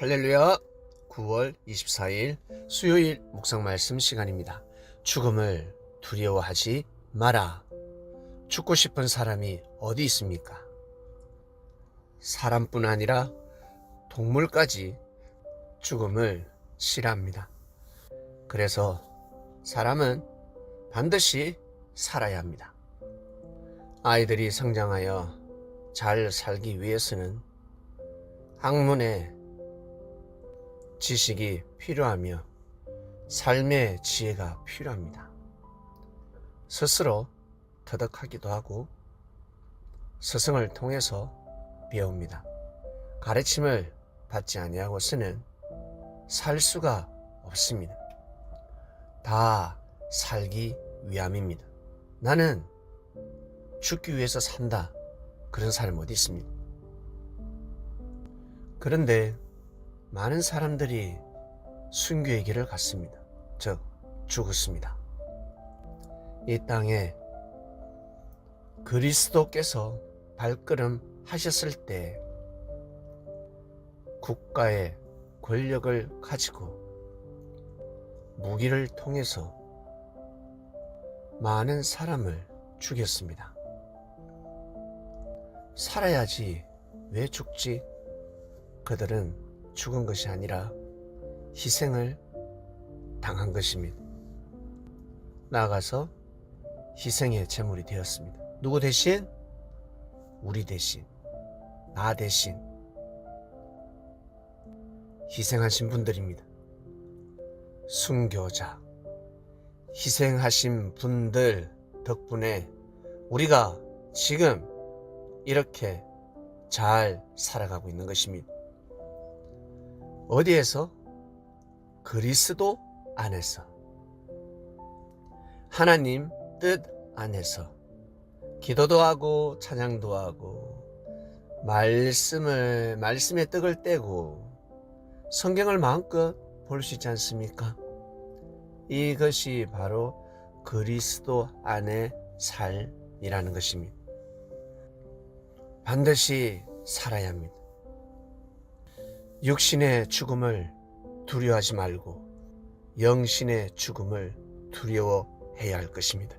할렐루야! 9월 24일 수요일 묵상 말씀 시간입니다. 죽음을 두려워하지 마라. 죽고 싶은 사람이 어디 있습니까? 사람뿐 아니라 동물까지 죽음을 싫어합니다. 그래서 사람은 반드시 살아야 합니다. 아이들이 성장하여 잘 살기 위해서는 학문에 지식이 필요하며 삶의 지혜가 필요합니다. 스스로 터득하기도 하고 스승을 통해서 배웁니다. 가르침을 받지 아니하고서는 살 수가 없습니다. 다 살기 위함입니다. 나는 죽기 위해서 산다. 그런 사람 어디 있습니까? 그런데 많은 사람들이 순교의 길을 갔습니다. 즉, 죽었습니다. 이 땅에 그리스도께서 발걸음 하셨을 때 국가의 권력을 가지고 무기를 통해서 많은 사람을 죽였습니다. 살아야지 왜 죽지? 그들은 죽은 것이 아니라 희생을 당한 것입니다. 나아가서 희생의 제물이 되었습니다. 누구 대신? 우리 대신, 나 대신 희생하신 분들입니다. 순교자, 희생하신 분들 덕분에 우리가 지금 이렇게 잘 살아가고 있는 것입니다. 어디에서? 그리스도 안에서. 하나님 뜻 안에서. 기도도 하고, 찬양도 하고, 말씀을, 말씀의 떡을 떼고, 성경을 마음껏 볼 수 있지 않습니까? 이것이 바로 그리스도 안의 삶이라는 것입니다. 반드시 살아야 합니다. 육신의 죽음을 두려워하지 말고 영신의 죽음을 두려워해야 할 것입니다.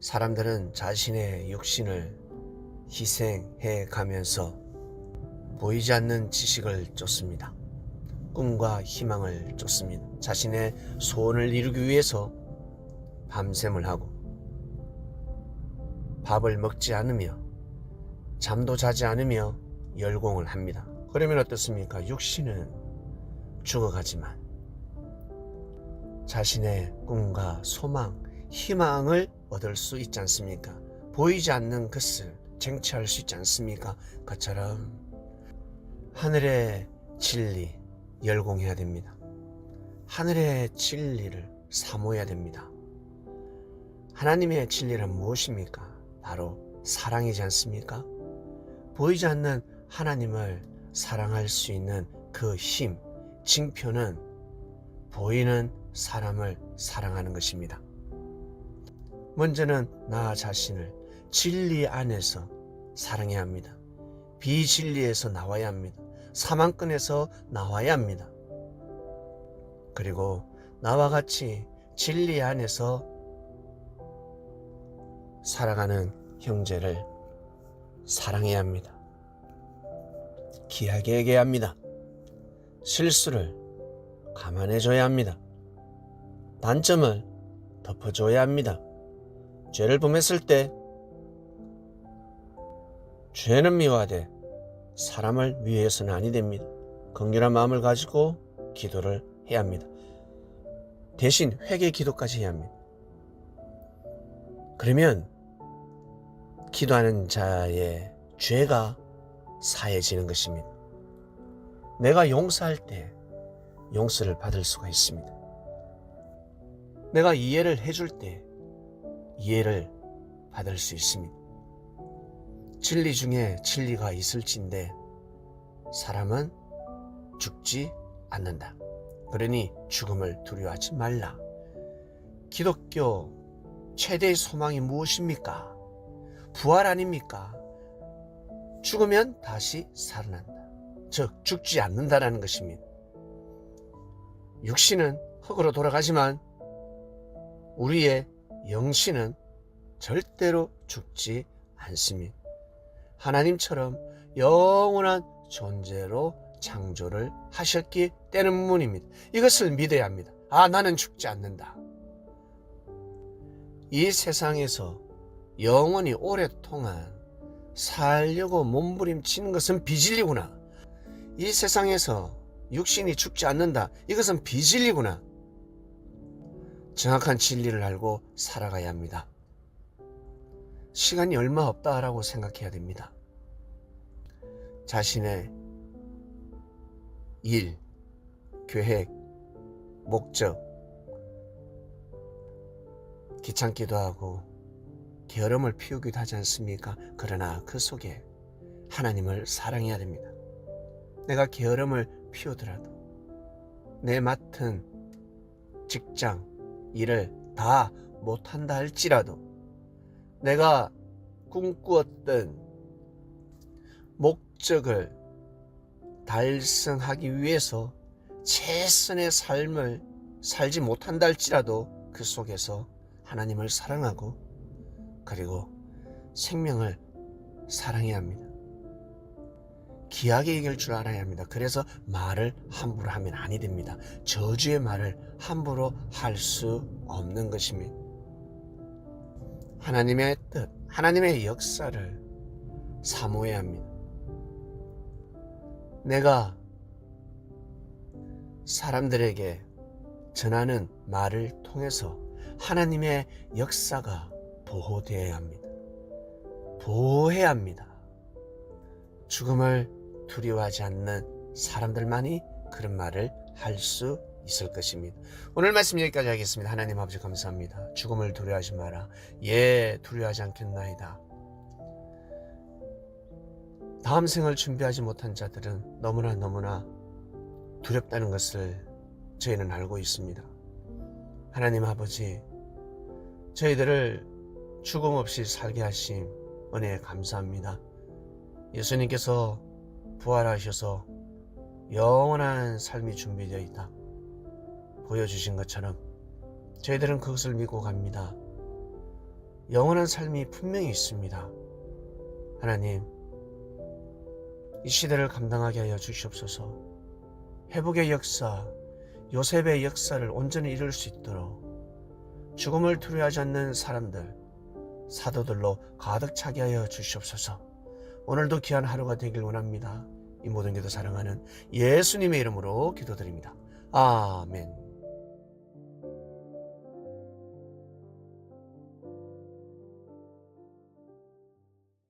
사람들은 자신의 육신을 희생해 가면서 보이지 않는 지식을 쫓습니다. 꿈과 희망을 쫓습니다. 자신의 소원을 이루기 위해서 밤샘을 하고 밥을 먹지 않으며 잠도 자지 않으며 열공을 합니다. 그러면 어떻습니까? 육신은 죽어가지만 자신의 꿈과 소망, 희망을 얻을 수 있지 않습니까? 보이지 않는 것을 쟁취할 수 있지 않습니까? 그처럼 하늘의 진리 열공해야 됩니다. 하늘의 진리를 사모해야 됩니다. 하나님의 진리는 무엇입니까? 바로 사랑이지 않습니까? 보이지 않는 하나님을 사랑할 수 있는 그 힘, 징표는 보이는 사람을 사랑하는 것입니다. 먼저는 나 자신을 진리 안에서 사랑해야 합니다. 비진리에서 나와야 합니다. 사망권에서 나와야 합니다. 그리고 나와 같이 진리 안에서 살아가는 형제를 사랑해야 합니다. 귀하게 얘기해야 합니다. 실수를 감안해줘야 합니다. 단점을 덮어줘야 합니다. 죄를 범했을 때 죄는 미워하되 사람을 위해서는 아니 됩니다. 긍휼한 마음을 가지고 기도를 해야 합니다. 대신 회개 기도까지 해야 합니다. 그러면 기도하는 자의 죄가 사해지는 것입니다. 내가 용서할 때 용서를 받을 수가 있습니다. 내가 이해를 해줄 때 이해를 받을 수 있습니다. 진리 중에 진리가 있을진데 사람은 죽지 않는다. 그러니 죽음을 두려워하지 말라. 기독교 최대의 소망이 무엇입니까? 부활 아닙니까? 죽으면 다시 살아난다. 즉 죽지 않는다라는 것입니다. 육신은 흙으로 돌아가지만 우리의 영신은 절대로 죽지 않습니다. 하나님처럼 영원한 존재로 창조를 하셨기 때문입니다. 이것을 믿어야 합니다. 아, 나는 죽지 않는다. 이 세상에서 영원히 오랫동안 살려고 몸부림치는 것은 비진리구나. 이 세상에서 육신이 죽지 않는다. 이것은 비진리구나. 정확한 진리를 알고 살아가야 합니다. 시간이 얼마 없다라고 생각해야 됩니다. 자신의 일, 계획, 목적, 귀찮기도 하고 게으름을 피우기도 하지 않습니까? 그러나 그 속에 하나님을 사랑해야 됩니다. 내가 게으름을 피우더라도 내 맡은 직장, 일을 다 못한다 할지라도 내가 꿈꾸었던 목적을 달성하기 위해서 최선의 삶을 살지 못한다 할지라도 그 속에서 하나님을 사랑하고 그리고 생명을 사랑해야 합니다. 귀하게 이길 줄 알아야 합니다. 그래서 말을 함부로 하면 아니 됩니다. 저주의 말을 함부로 할 수 없는 것입니다. 하나님의 뜻, 하나님의 역사를 사모해야 합니다. 내가 사람들에게 전하는 말을 통해서 하나님의 역사가 보호되어야 합니다. 보호해야 합니다. 죽음을 두려워하지 않는 사람들만이 그런 말을 할 수 있을 것입니다. 오늘 말씀 여기까지 하겠습니다. 하나님 아버지 감사합니다. 죽음을 두려워하지 마라. 예, 두려워하지 않겠나이다. 다음 생을 준비하지 못한 자들은 너무나 너무나 두렵다는 것을 저희는 알고 있습니다. 하나님 아버지, 저희들을 죽음 없이 살게 하심 은혜에 감사합니다. 예수님께서 부활하셔서 영원한 삶이 준비되어 있다. 보여주신 것처럼 저희들은 그것을 믿고 갑니다. 영원한 삶이 분명히 있습니다. 하나님, 이 시대를 감당하게 하여 주시옵소서. 회복의 역사, 요셉의 역사를 온전히 이룰 수 있도록 죽음을 두려워하지 않는 사람들, 사도들로 가득 차게 하여 주시옵소서. 오늘도 귀한 하루가 되길 원합니다. 이 모든 기도 사랑하는 예수님의 이름으로 기도드립니다. 아멘.